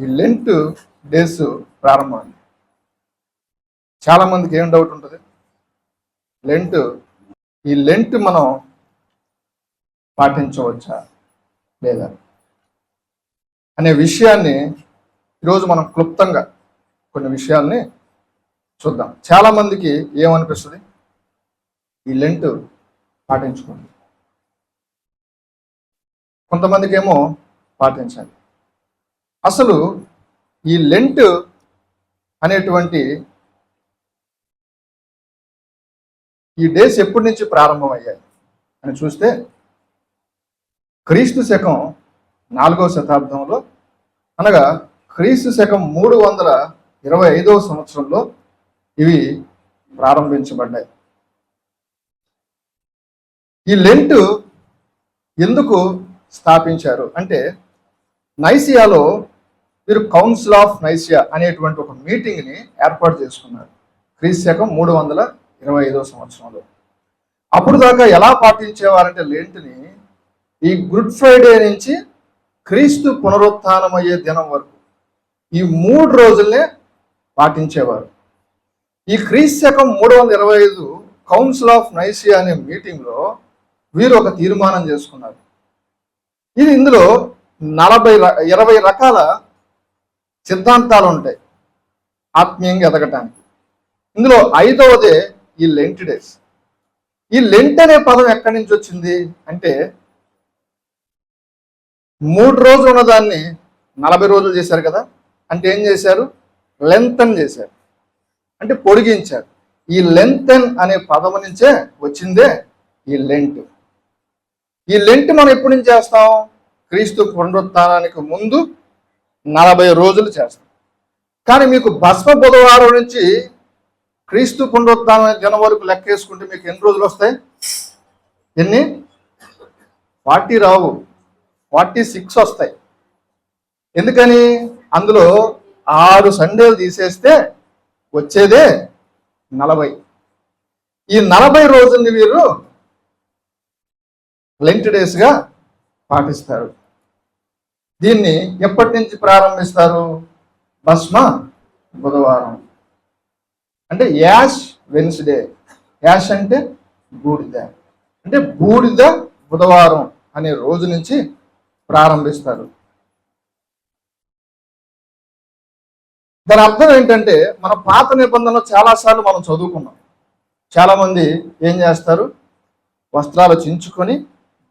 ఈ Lent days ప్రారంభమైంది. చాలామందికి ఏం డౌట్ ఉంటుంది? లెంట్ ఈ లెంట్ మనం పాటించవచ్చా లేదా? అనే విషయాన్ని ఈరోజు మనం క్లుప్తంగా కొన్ని విషయాల్ని చూద్దాం. చాలామందికి ఏమనిపిస్తుంది? ఈ లెంట్ పాటించుకోండి. కొంతమందికి ఏమో పాటించాలి. అసలు ఈ లెంట్ అనేటువంటి ఈ డేస్ ఎప్పటి నుంచి ప్రారంభమయ్యాయి అని చూస్తే క్రీస్తు శకం నాలుగవ శతాబ్దంలో అనగా క్రీస్తు శకం మూడు వందల ఇరవై ఐదవ సంవత్సరంలో ఇవి ప్రారంభించబడ్డాయి. ఈ లెంట్ ఎందుకు స్థాపించారు? అంటే నైసియాలో వీరు కౌన్సిల్ ఆఫ్ నైసియా అనేటువంటి ఒక మీటింగ్ని ఏర్పాటు చేసుకున్నారు. క్రీస్తు శకం మూడు వందల ఇరవై ఐదో సంవత్సరంలో. అప్పుడు దాకా ఎలా పాటించేవారంటే లేంటిని ఈ గుడ్ ఫ్రైడే నుంచి క్రీస్తు పునరుత్నమయ్యే దినం వరకు ఈ మూడు రోజులనే పాటించేవారు. ఈ క్రీస్తు శకం మూడు వందల ఇరవై ఐదు కౌన్సిల్ ఆఫ్ నైసియా అనే మీటింగ్లో వీరు ఒక తీర్మానం చేసుకున్నారు. ఇది ఇందులో నలభై ఇరవై రకాల సిద్ధాంతాలు ఉంటాయి. ఆత్మీయంగా ఎదగటానికి. ఇందులో ఐదవదే ఈ లెంట్ డేస్. ఈ లెంట్ అనే పదం ఎక్కడి నుంచి వచ్చింది? అంటే మూడు రోజులు ఉన్నదాన్ని నలభై రోజులు చేశారు కదా? అంటే ఏం చేశారు? లెంతన్ చేశారు. అంటే పొడిగించారు. ఈ లెంతన్ అనే పదం నుంచే వచ్చిందే ఈ లెంట్ ఈ లెంట్ మనం ఎప్పటి నుంచి చేస్తాం? క్రీస్తు పునరుత్నానికి ముందు నలభై రోజులు చేస్తాం. కానీ మీకు భస్మ బుధవారం నుంచి క్రీస్తు పునరుత్థానం జనం వరకు లెక్క వేసుకుంటే మీకు ఎన్ని రోజులు వస్తాయి? ఎన్ని? ఫార్టీ రావు. ఫార్టీ సిక్స్ వస్తాయి. ఎందుకని? అందులో ఆరు సండేలు తీసేస్తే వచ్చేదే నలభై. ఈ నలభై రోజుల్ని వీరు లెంట్ డేస్గా పాటిస్తారు. దీన్ని ఎప్పటి నుంచి ప్రారంభిస్తారు? భస్మ బుధవారం. అంటే యాష్ వెన్స్డే. యాష్ అంటే బూడిద. అంటే బూడిద బుధవారం అనే రోజు నుంచి ప్రారంభిస్తారు. దాని అర్థం ఏంటంటే మన పాత నిబంధనలు చాలాసార్లు మనం చదువుకున్నాం. చాలామంది ఏం చేస్తారు? వస్త్రాలు చించుకొని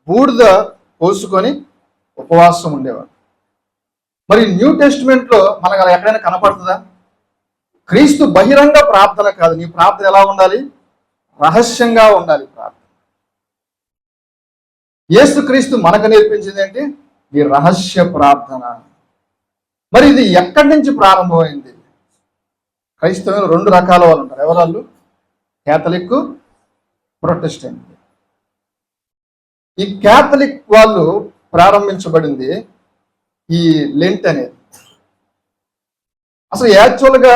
బూడిద పోసుకొని ఉపవాసం ఉండేవారు. మరి న్యూ టెస్టిమెంట్లో మనకు అలా ఎక్కడైనా కనపడుతుందా? క్రీస్తు బహిరంగ ప్రార్థన కాదు. నీ ప్రార్థన ఎలా ఉండాలి? రహస్యంగా ఉండాలి ప్రార్థన. యేసుక్రీస్తు మనకు నేర్పించింది ఏంటి? ఈ రహస్య ప్రార్థన. మరి ఇది ఎక్కడి నుంచి ప్రారంభమైంది? క్రైస్తవులు రెండు రకాల వాళ్ళు ఉంటారు. ఎవరాళ్ళు వాళ్ళు? Catholic Protestant. ఈ కేథలిక్ వాళ్ళు ప్రారంభించబడింది ఈ లెంట్ అనేది. అసలు యాక్చువల్గా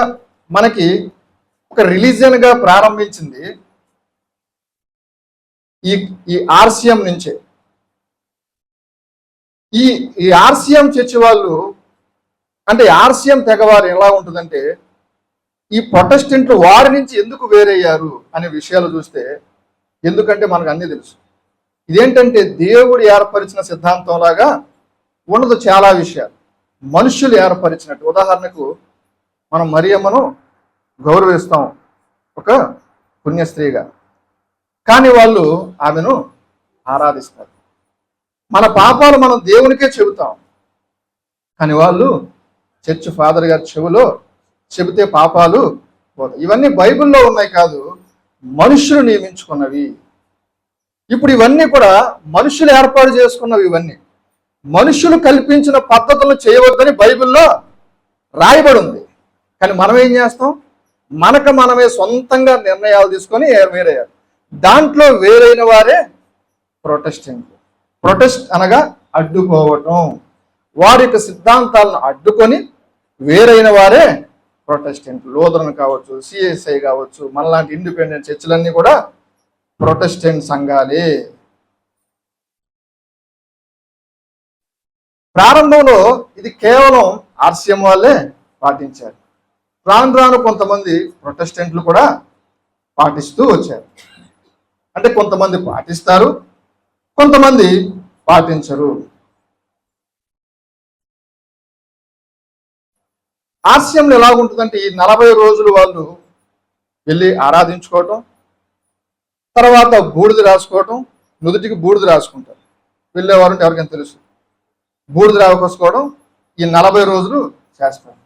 మనకి ఒక రిలీజియన్గా ప్రారంభించింది ఈ ఈ ఆర్సిఎం నుంచే. ఈ ఈ ఆర్సిఎం చర్చి వాళ్ళు అంటే ఆర్సిఎం తెగవారు ఎలా ఉంటుందంటే ఈ ప్రొటెస్టెంట్లు వారి నుంచి ఎందుకు వేరయ్యారు అనే విషయాలు చూస్తే ఎందుకంటే మనకు అన్నీ తెలుసు. ఇదేంటంటే దేవుడు ఏర్పరిచిన సిద్ధాంతం లాగా ఉండదు చాలా విషయాలు. మనుషులు ఏర్పరిచినట్టు. ఉదాహరణకు మనం మరియమ్మను గౌరవిస్తాం ఒక పుణ్యస్త్రీగా. కానీ వాళ్ళు ఆమెను ఆరాధిస్తారు. మన పాపాలు మనం దేవునికే చెబుతాం. కానీ వాళ్ళు చర్చ్ ఫాదర్ గారి చెవిలో చెబితే పాపాలు పోతాయి. ఇవన్నీ బైబిల్లో ఉన్నాయి కాదు మనుషులు నియమించుకున్నవి. ఇప్పుడు ఇవన్నీ కూడా మనుషులు ఏర్పాటు చేసుకున్నవి ఇవన్నీ. మనుషులు కల్పించిన పద్ధతులు చేయవద్దని బైబిల్లో రాయబడి ఉంది కానీ మనం ఏం చేస్తాం? మనకు మనమే సొంతంగా నిర్ణయాలు తీసుకొని వేరయ్యారు దాంట్లో వేరైన వారే ప్రొటెస్టింగ్ ప్రొటెస్ట్ అనగా అడ్డుకోవటం. వారి యొక్క సిద్ధాంతాలను అడ్డుకొని వేరైన వారే ప్రొటెస్టెంట్ లోదరన్ కావచ్చు సిఎస్ఐ కావచ్చు మనలాంటి ఇండిపెండెంట్ చర్చిలన్నీ కూడా ప్రొటెస్టెంట్ సంఘాలే. ప్రారంభంలో ఇది కేవలం ఆర్సీఎం వాళ్ళే పాటించారు. రాను రాను కొంతమంది ప్రొటెస్టెంట్లు కూడా పాటిస్తూ వచ్చారు. అంటే కొంతమంది పాటిస్తారు కొంతమంది పాటించరు. ఆర్సీఎంలో ఎలాగుంటుందంటే ఈ నలభై రోజులు వాళ్ళు వెళ్ళి ఆరాధించుకోవటం తర్వాత బూడిద రాసుకోవటం నుదుటికి బూడిద రాసుకుంటారు. వెళ్ళేవారు ఎవరికైనా తెలుసు. బూడిద రాసుకోవడం ఈ నలభై రోజులు చేస్తారు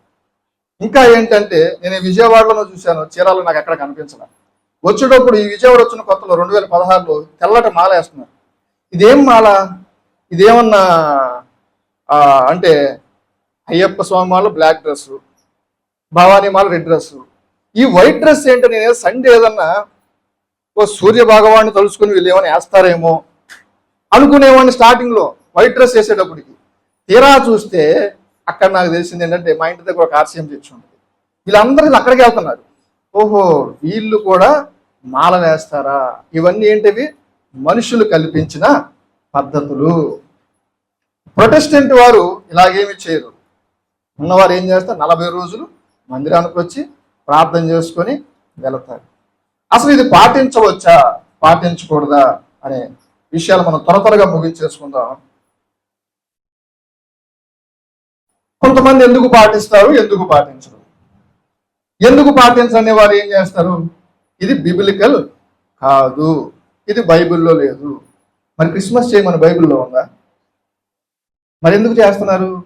ఇంకా ఏంటంటే నేను విజయవాడలోనూ చూశాను చీరాలు నాకు ఎక్కడ కనిపించడం వచ్చేటప్పుడు ఈ విజయవాడ వచ్చిన కొత్తలో రెండు వేల పదహారులో తెల్లటి మాల వేస్తున్నారు. ఇదేం మాల? ఇదేమన్నా అంటే అయ్యప్ప స్వామి మాల బ్లాక్ డ్రెస్ భవానీ మాల రెడ్ డ్రెస్ ఈ వైట్ డ్రెస్ ఏంటి నేను సండే ఏదన్నా ఓ సూర్య భగవాన్ని తలుచుకుని వీళ్ళు ఏమైనా వేస్తారేమో అనుకునేవాడిని స్టార్టింగ్లో వైట్ డ్రెస్ వేసేటప్పటికి. తీరా చూస్తే అక్కడ నాకు తెలిసింది ఏంటంటే మా ఇంటి దగ్గర ఒక ఆర్సీఎం చర్చి ఉంటుంది. వీళ్ళందరూ అక్కడికి వెళ్తున్నారు. ఓహో వీళ్ళు కూడా మాల వేస్తారా? ఇవన్నీ ఏంటివి? మనుషులు కల్పించిన పద్ధతులు. ప్రొటెస్టెంట్ వారు ఇలాగేమి చేయరు. ఉన్నవారు ఏం చేస్తారు? నలభై రోజులు మందిరానికి వచ్చి ప్రార్థన చేసుకొని వెళతారు. అసలు ఇది పాటించవచ్చా? పాటించకూడదా? అనే విషయాలు మనం త్వర త్వరగా ముగించేసుకుందాం. కొంతమంది ఎందుకు పాటిస్తారు ఎందుకు పాటించరు? ఎందుకు పాటించని వారు ఏం చేస్తారు? ఇది బిబిలికల్ కాదు. ఇది బైబిల్లో లేదు. మరి క్రిస్మస్ చేయమని బైబిల్లో ఉందా? మరి ఎందుకు చేస్తున్నారు?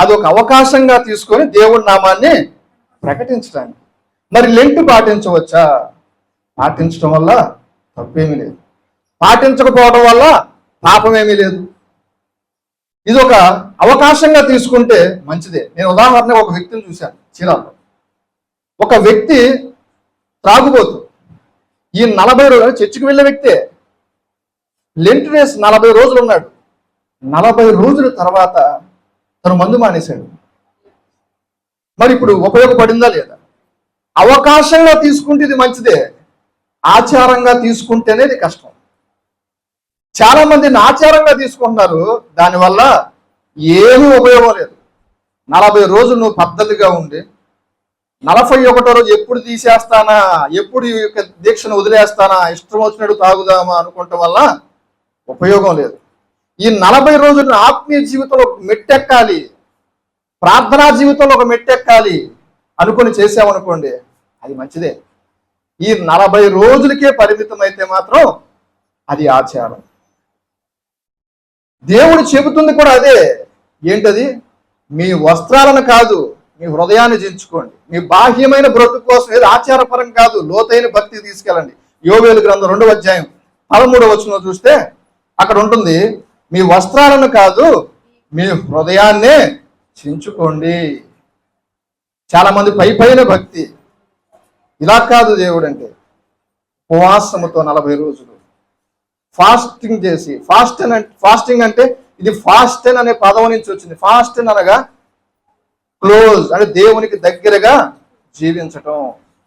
అది ఒక అవకాశంగా తీసుకొని దేవుడి నామాన్ని ప్రకటించడానికి. మరి లెంట్ పాటించవచ్చా? పాటించడం వల్ల తప్పేమీ లేదు. పాటించకపోవడం వల్ల పాపమేమీ లేదు. ఇది ఒక అవకాశంగా తీసుకుంటే మంచిదే. నేను ఉదాహరణకు ఒక వ్యక్తిని చూశాను చీరాల్లో ఒక వ్యక్తి త్రాగుబోతు. ఈ నలభై రోజులు చర్చికి వెళ్ళే వ్యక్తే. లెంట్ రేస్ నలభై రోజులు ఉన్నాడు. నలభై రోజుల తర్వాత తను మందు మానేశాడు. మరి ఇప్పుడు ఉపయోగపడిందా లేదా? అవకాశంగా తీసుకుంటే ఇది మంచిదే. ఆచారంగా తీసుకుంటేనే ఇది కష్టం. చాలా మందిని ఆచారంగా తీసుకుంటున్నారు దానివల్ల ఏమీ ఉపయోగం లేదు. నలభై రోజులు నువ్వు పద్ధతిగా ఉండి నలభై ఒకటో రోజు ఎప్పుడు తీసేస్తానా ఎప్పుడు ఈ యొక్క దీక్షను వదిలేస్తానా ఇష్టం వచ్చినట్టు తాగుదామా అనుకోవటం వల్ల ఉపయోగం లేదు. ఈ నలభై రోజులు ఆత్మీయ జీవితంలో ఒక మెట్టెక్కాలి. ప్రార్థనా జీవితంలో ఒక మెట్టెక్కాలి అనుకొని చేసామనుకోండి అది మంచిదే. ఈ నలభై రోజులకే పరిమితం అయితే మాత్రం అది ఆచారం. దేవుడు చెబుతుంది కూడా అదే. ఏంటది? మీ వస్త్రాలను కాదు మీ హృదయాన్ని జించుకోండి మీ బాహ్యమైన బ్రతుకు కోసం ఏది ఆచారపరం కాదు లోతైన భక్తి తీసుకెళ్ళండి. యోగేలు గ్రంథం రెండవ అధ్యాయం పదమూడవ వచనం చూస్తే అక్కడ ఉంటుంది మీ వస్త్రాలను కాదు మీ హృదయాన్నే చించుకోండి. చాలామంది పై పైన భక్తి. ఇలా కాదు దేవుడంటే ఉపవాసముతో నలభై రోజులు. ఫాస్టింగ్ చేసి ఫాస్ట్ అని ఫాస్టింగ్ అంటే ఇది ఫాస్టెన్ అనే పదం నుంచి వచ్చింది. ఫాస్టెన్ అనగా క్లోజ్ అంటే దేవునికి దగ్గరగా జీవించటం.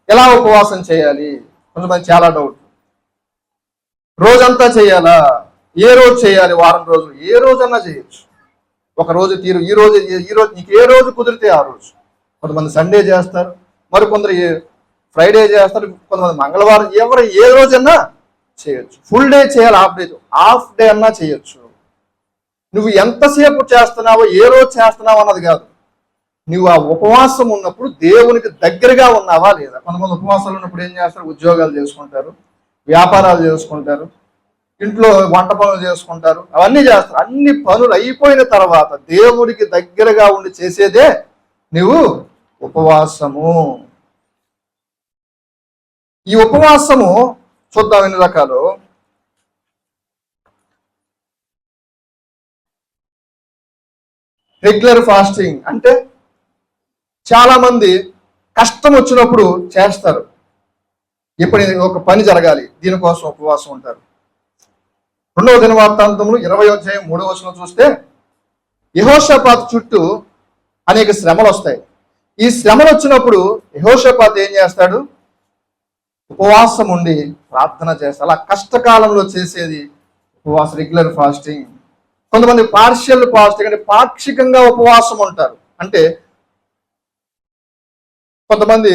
ఎలా ఉపవాసం చేయాలి? కొంతమంది చాలా డౌట్ రోజంతా చేయాలా? ఏ రోజు చేయాలి? వారం రోజులు. ఏ రోజన్నా చేయొచ్చు. ఒక రోజు తీరు ఈ రోజు ఈ రోజు నీకు ఏ రోజు కుదిరితే ఆ రోజు. కొంతమంది సండే చేస్తారు మరి కొందరు ఫ్రైడే చేస్తారు కొంతమంది మంగళవారం ఎవరు ఏ రోజన్నా చేయొచ్చు. ఫుల్ డే చేయాలి హాఫ్ డే హాఫ్ డే అన్నా చేయొచ్చు. నువ్వు ఎంతసేపు చేస్తున్నావో ఏ రోజు చేస్తున్నావు అన్నది కాదు. నువ్వు ఆ ఉపవాసం ఉన్నప్పుడు దేవునికి దగ్గరగా ఉన్నావా లేదా? కొంతమంది ఉపవాసాలు ఉన్నప్పుడు ఏం చేస్తారు? ఉద్యోగాలు చేసుకుంటారు వ్యాపారాలు చేసుకుంటారు ఇంట్లో వంట పనులు చేసుకుంటారు అవన్నీ చేస్తారు. అన్ని పనులు అయిపోయిన తర్వాత దేవుడికి దగ్గరగా ఉండి చేసేదే నువ్వు ఉపవాసము. ఈ ఉపవాసము చూద్దాం ఎన్ని రకాలు. రెగ్యులర్ ఫాస్టింగ్ అంటే చాలా మంది కష్టం వచ్చినప్పుడు చేస్తారు. ఇప్పుడు ఒక పని జరగాలి దీనికోసం ఉపవాసం ఉంటారు. రెండవ దినవార్తాంతములు ఇరవై అధ్యాయం మూడవ వచనం చూస్తే యహోషపాత్ చుట్టూ అనేక శ్రమలు వస్తాయి. ఈ శ్రమలు వచ్చినప్పుడు యహోషపాత్ ఏం చేస్తాడు? ఉపవాసం ఉండి ప్రార్థన చేస్తారు అలా కష్టకాలంలో చేసేది ఉపవాసం రెగ్యులర్ ఫాస్టింగ్ కొంతమంది పార్షియల్ ఫాస్టింగ్ అంటే పాక్షికంగా ఉపవాసం ఉంటారు. అంటే కొంతమంది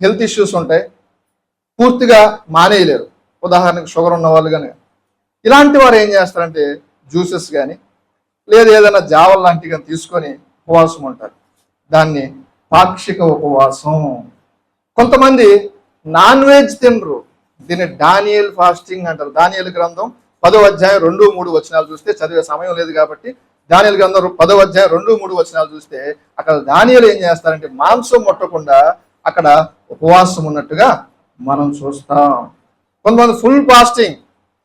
హెల్త్ ఇష్యూస్ ఉంటాయి. పూర్తిగా మానేయలేరు. ఉదాహరణకు షుగర్ ఉన్న వాళ్ళు కానీ ఇలాంటి వారు ఏం చేస్తారంటే జ్యూసెస్ కానీ లేదా ఏదైనా జావల్ లాంటివి కానీ తీసుకొని ఉపవాసం ఉంటారు. దాన్ని పాక్షిక ఉపవాసం. కొంతమంది నాన్ వెజ్ తినరు. దీన్ని డానియల్ ఫాస్టింగ్ అంటారు. దానియల్ గ్రంథం పదో అధ్యాయం రెండు మూడు వచనాలు చూస్తే చదివే సమయం లేదు కాబట్టి దానియల్ గ్రంథం పదో అధ్యాయం రెండు మూడు వచనాలు చూస్తే అక్కడ దానియలు ఏం చేస్తారంటే మాంసం ముట్టకుండా అక్కడ ఉపవాసం ఉన్నట్టుగా మనం చూస్తాం. కొంతమంది ఫుల్ ఫాస్టింగ్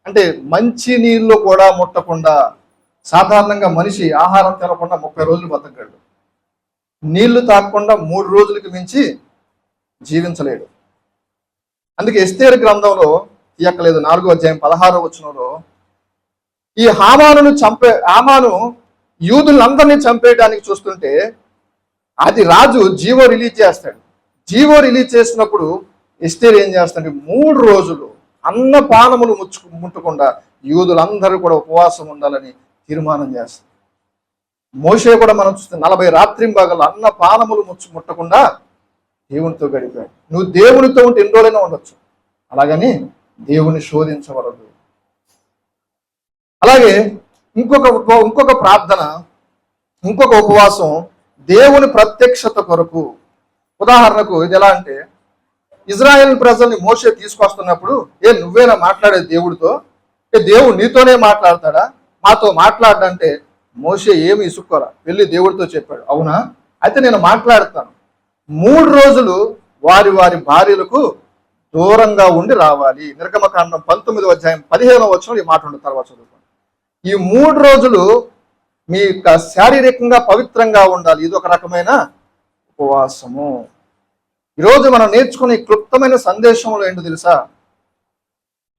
అంటే మంచి నీళ్ళు కూడా ముట్టకుండా సాధారణంగా మనిషి ఆహారం తినకుండా ముప్పై రోజులు బతకగలడు. నీళ్ళు తాగకుండా మూడు రోజులకి మించి జీవించలేడు. అందుకే ఎస్తేరు గ్రంథంలో తీయక్కలేదు నాలుగో అధ్యాయం పదహారో వచనంలో ఈ హామాను చంపే హామాను యూదులందరినీ చంపేయడానికి చూస్తుంటే అది రాజు జీవో రిలీజ్ చేస్తాడు. జీవో రిలీజ్ చేసినప్పుడు ఎస్తేర్ ఏం చేస్తాడు మూడు రోజులు అన్నపానములు ముచ్చు ముట్టకుండా యూదులందరూ కూడా ఉపవాసం ఉండాలని తీర్మానం చేస్తారు మోషే కూడా మనం చూస్తే నలభై రాత్రింబాగలు అన్న అన్నపానములు ముచ్చు ముట్టకుండా దేవునితో గడిపాడు. నువ్వు దేవునితో ఉంటే ఎన్ని రోజులైనా ఉండొచ్చు. అలాగని దేవుని శోధించవలదు అలాగే ఇంకొక ఇంకొక ప్రార్థన ఇంకొక ఉపవాసం దేవుని ప్రత్యక్షత కొరకు. ఉదాహరణకు ఇది ఎలా అంటే ఇజ్రాయెల్ ప్రజల్ని మోసే తీసుకొస్తున్నప్పుడు ఏ నువ్వేనా మాట్లాడే దేవుడితో? ఏ దేవుడు నీతోనే మాట్లాడతాడా? మాతో మాట్లాడంటే మోసే ఏమి ఇసుక్కోరా? వెళ్ళి దేవుడితో చెప్పాడు. అవునా? అయితే నేను మాట్లాడతాను. మూడు రోజులు వారి వారి భార్యలకు దూరంగా ఉండి రావాలి. నిర్గమకాండం పంతొమ్మిది అధ్యాయం పదిహేనవ వచ్చిన ఈ మాట ఉండే తర్వాత చదువుకోండి. ఈ మూడు రోజులు మీ యొక్క శారీరకంగా పవిత్రంగా ఉండాలి. ఇది ఒక రకమైన ఉపవాసము. ఈరోజు మనం నేర్చుకునే క్లుప్తమైన సందేశంలో ఏంటో తెలుసా?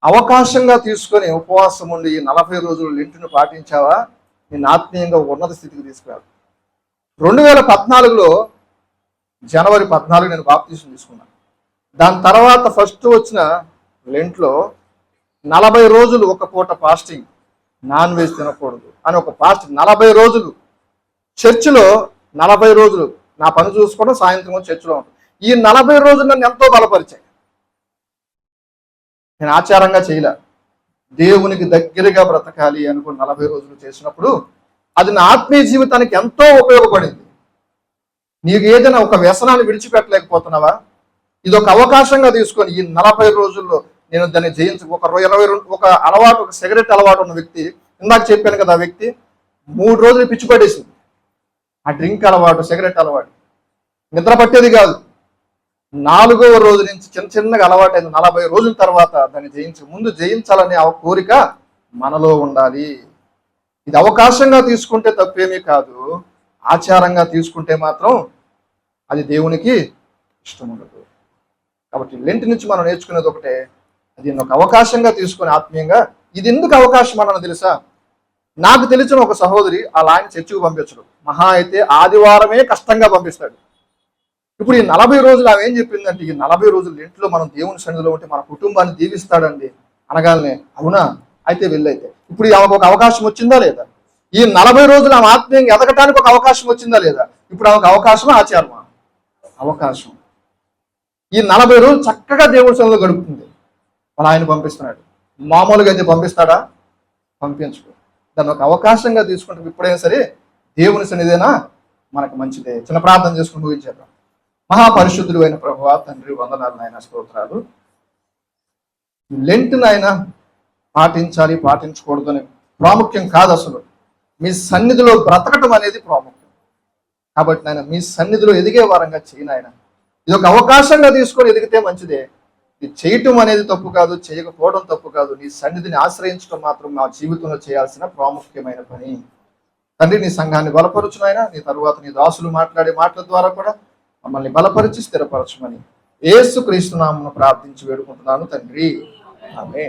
అవకాశంగా తీసుకొని ఉపవాసం ఉండి ఈ నలభై రోజులు లింటును పాటించావా? నేను ఆత్మీయంగా ఉన్నత స్థితికి తీసుకురావు రెండు వేల పద్నాలుగులో జనవరి పద్నాలుగు నేను బాప్తీసం తీసుకున్నాను దాని తర్వాత ఫస్ట్ వచ్చిన లెంట్లో నలభై రోజులు ఒక పూట ఫాస్టింగ్ నాన్ వెజ్ తినకూడదు అని ఒక ఫాస్టింగ్ నలభై రోజులు. చర్చిలో నలభై రోజులు నా పని చూసుకోవడం సాయంత్రం చర్చిలో ఉంటుంది ఈ నలభై రోజులు నన్ను ఎంతో బలపరిచాయి. నేను ఆచారంగా చేయలే. దేవునికి దగ్గరగా బ్రతకాలి అనుకుని నలభై రోజులు చేసినప్పుడు అది నా ఆత్మీయ జీవితానికి ఎంతో ఉపయోగపడింది. నీకు ఏదైనా ఒక వ్యసనాన్ని విడిచిపెట్టలేకపోతున్నావా? ఇది ఒక అవకాశంగా తీసుకొని ఈ నలభై రోజుల్లో నేను దాన్ని జయించు ఒక ఇరవై రెండు ఒక అలవాటు ఒక సిగరెట్ అలవాటు ఉన్న వ్యక్తి ఇందాక చెప్పాను కదా ఆ వ్యక్తి మూడు రోజులు పిచ్చి పడేసింది. ఆ డ్రింక్ అలవాటు సిగరెట్ అలవాటు. నిద్ర పట్టేది కాదు. నాలుగవ రోజు నుంచి చిన్న చిన్నగా అలవాటైన నలభై రోజుల తర్వాత దాన్ని జయించి ముందు జయించాలనే ఆ కోరిక మనలో ఉండాలి. ఇది అవకాశంగా తీసుకుంటే తప్పేమీ కాదు. ఆచారంగా తీసుకుంటే మాత్రం అది దేవునికి ఇష్టం ఉండదు. కాబట్టి లెంట్ నుంచి మనం నేర్చుకునేది ఒకటే అది ఒక అవకాశంగా తీసుకుని ఆత్మీయంగా ఇది ఎందుకు అవకాశం అన్నది తెలుసా? నాకు తెలిసిన ఒక సహోదరి అలా ఆయన చర్చికి పంపించడు. మహా అయితే ఆదివారమే కష్టంగా పంపిస్తాడు. ఇప్పుడు ఈ నలభై రోజులు ఆమె ఏం చెప్పిందంటే ఈ నలభై రోజులు ఇంట్లో మనం దేవుని సన్నిధిలో ఉంటే మన కుటుంబాన్ని దీవిస్తాడండి అనగానే అవునా? అయితే వెళ్ళైతే ఇప్పుడు ఆమెకు ఒక అవకాశం వచ్చిందా లేదా? ఈ నలభై రోజులు ఆమె ఆత్మీయంగా ఎదగటానికి ఒక అవకాశం వచ్చిందా లేదా? ఇప్పుడు ఆమెకు అవకాశమా ఆచారమా? అవకాశం. ఈ నలభై రోజులు చక్కగా దేవుడి సన్నిధిలో గడుపుతుంది. అలా ఆయన పంపిస్తున్నాడు. మామూలుగా అయితే పంపిస్తాడా? పంపించుకో దాన్ని ఒక అవకాశంగా తీసుకుంటాం. ఇప్పుడైనా సరే దేవుని సన్నిధేనా మనకు మంచిదే. చిన్న ప్రార్థన చేసుకుని ముగించేద్దాం మహాపరిశుద్ధుడు అయిన ప్రభు తండ్రి వందనాలు నాయన స్తోత్రాలు. లెంట్ నాయన పాటించాలి పాటించకూడదని ప్రాముఖ్యం కాదు అసలు. మీ సన్నిధిలో బ్రతకటం అనేది ప్రాముఖ్యం. కాబట్టి నాయన మీ సన్నిధిలో ఎదిగే వారంగా చేయను నాయన. ఇది ఒక అవకాశంగా తీసుకొని ఎదిగితే మంచిదే. ఇది చేయటం అనేది తప్పు కాదు చేయకపోవడం తప్పు కాదు. నీ సన్నిధిని ఆశ్రయించడం మాత్రం మా జీవితంలో చేయాల్సిన ప్రాముఖ్యమైన పని. తండ్రి నీ సంఘాన్ని బలపరచునైనా నీ తరువాత నీ దాసులు మాట్లాడే మాటల ద్వారా కూడా మమ్మల్ని బలపరిచి స్థిరపరచమని ఏసు క్రీస్తునామను ప్రార్థించి వేడుకుంటున్నాను తండ్రి. ఆమె